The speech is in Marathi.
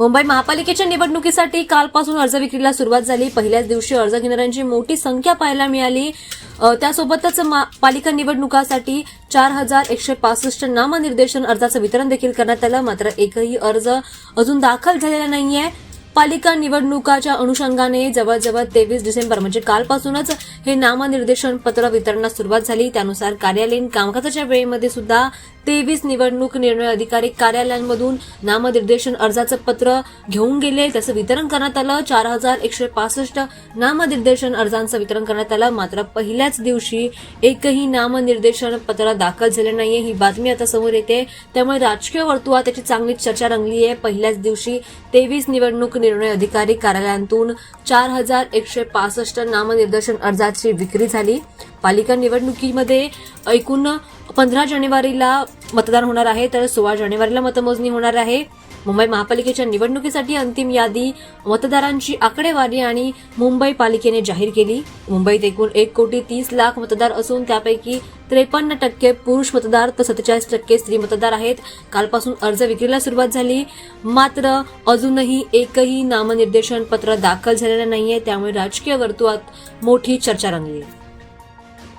मुंबई महापालिकेच्या निवडणुकीसाठी कालपासून अर्ज विक्रीला सुरुवात झाली. पहिल्याच दिवशी अर्ज घेणाऱ्यांची मोठी संख्या पाहायला मिळाली. त्यासोबतच पालिका निवडणुकासाठी चार हजार एकशे पासष्ट नामनिर्देशन अर्जाचं वितरण देखील करण्यात आलं. मात्र एकही अर्ज अजून दाखल झालेला नाहीये. पालिका निवडणुकाच्या अनुषंगाने जवळजवळ तेवीस डिसेंबर म्हणजे कालपासूनच हे नामनिर्देशन पत्र वितरणास सुरुवात झाली. त्यानुसार कार्यालयीन कामकाजाच्या वेळेमध्ये सुद्धा तेवीस निवडणूक निर्णय अधिकारी कार्यालयांमधून नामनिर्देशन अर्जाचं पत्र घेऊन गेले. त्याचं वितरण करण्यात आलं. चार हजार एकशे पासष्ट नामनिर्देशन अर्जांचं वितरण करण्यात आलं. मात्र पहिल्याच दिवशी एकही नामनिर्देशन पत्र दाखल झाले नाहीये ही बातमी आता समोर येते. त्यामुळे राजकीय वर्तुळात त्याची चांगली चर्चा रंगली आहे पहिल्याच दिवशी तेवीस निवडणूक निर्णय अधिकारी कार्यालयांतून चार हजार एकशे पासष्ट नामनिर्देशन अर्जाची विक्री झाली. पालिका निवडणुकीमध्ये एकूण पंधरा जानेवारीला मतदान होणार आहे तर सोळा जानेवारीला मतमोजणी होणार आहे. मुंबई महापालिकेच्या निवडणुकीसाठी अंतिम यादी मतदारांची आकडेवारी आणि मुंबई पालिकेने जाहीर केली. मुंबईत एकूण एक कोटी तीस लाख मतदार असून त्यापैकी त्रेपन्न टक्के पुरुष मतदार तर सत्तेचाळीस टक्के स्त्री मतदार आहेत. कालपासून अर्ज विक्रीला सुरुवात झाली. मात्र अजूनही एकही नामनिर्देशन पत्र दाखल झालेलं नाहीये त्यामुळे राजकीय वर्तुळात मोठी चर्चा रंगली.